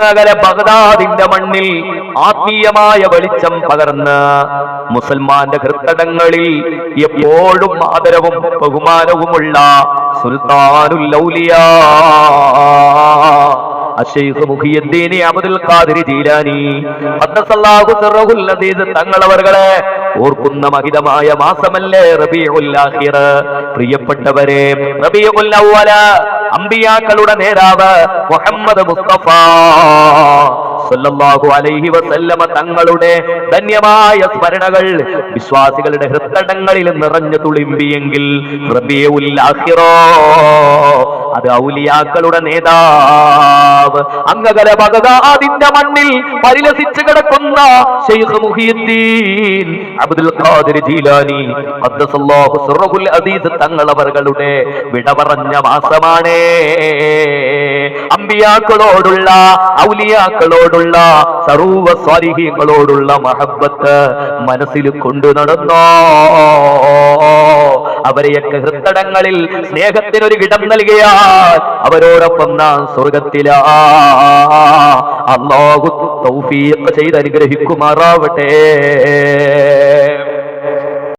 നഗര ബഗ്ദാദിന്റെ മണ്ണിൽ ആത്മീയമായ വെളിച്ചം പകർന്ന് മുസൽമാന്റെ ഹൃത്തടങ്ങളിൽ എപ്പോഴും ആദരവും ബഹുമാനവുമുള്ള മുഹിയുദ്ദീൻ അബ്ദുൽ ഖാദിർ ജീലാനി. തങ്ങളവർകളെ ഓർക്കുന്ന മഹിതമായ മാസമല്ലേ പ്രിയപ്പെട്ടവരെ അംബിയാക്കളുടെ നേതാവ് മുഹമ്മദ് മുസ്തഫ. സല്ലല്ലാഹു അലൈഹി വസല്ലമ തങ്ങളുടെ ധന്യമായ സ്മരണകൾ വിശ്വാസികളുടെ ഹൃദയങ്ങളിൽ നിറഞ്ഞു തുളിമ്പിയെങ്കിൽ റബിയുൽ ആഖിറോ അത് ഔലിയാക്കളുടെ നേതാവ് അങ്ങകല ബഗദാദിന്റെ മണ്ണിൽ പരിലസിച്ച് കിടക്കുന്ന Sheikh Muhiyuddin Abdul Qadir Jilani ഖദ്ദസല്ലാഹു സറഹുൽ അദീദ് തങ്ങളവരുടെ വിടപറഞ്ഞ മാസമാണ്. അമ്പിയാക്കളോടുള്ള ഔലിയാക്കളോടുള്ള സർവ സ്വാരിഹ്യങ്ങളോടുള്ള മഹബത്ത് മനസ്സിൽ കൊണ്ടു നടന്നോ? അവരെയൊക്കെ ഹൃത്തടങ്ങളിൽ സ്നേഹത്തിനൊരു ഇടം നൽകിയാൽ അവരോടൊപ്പം നാം സ്വർഗത്തിലാ. അള്ളാഹു തൗഫീഖ് ചെയ്ത് അനുഗ്രഹിക്കുമാറാവട്ടെ.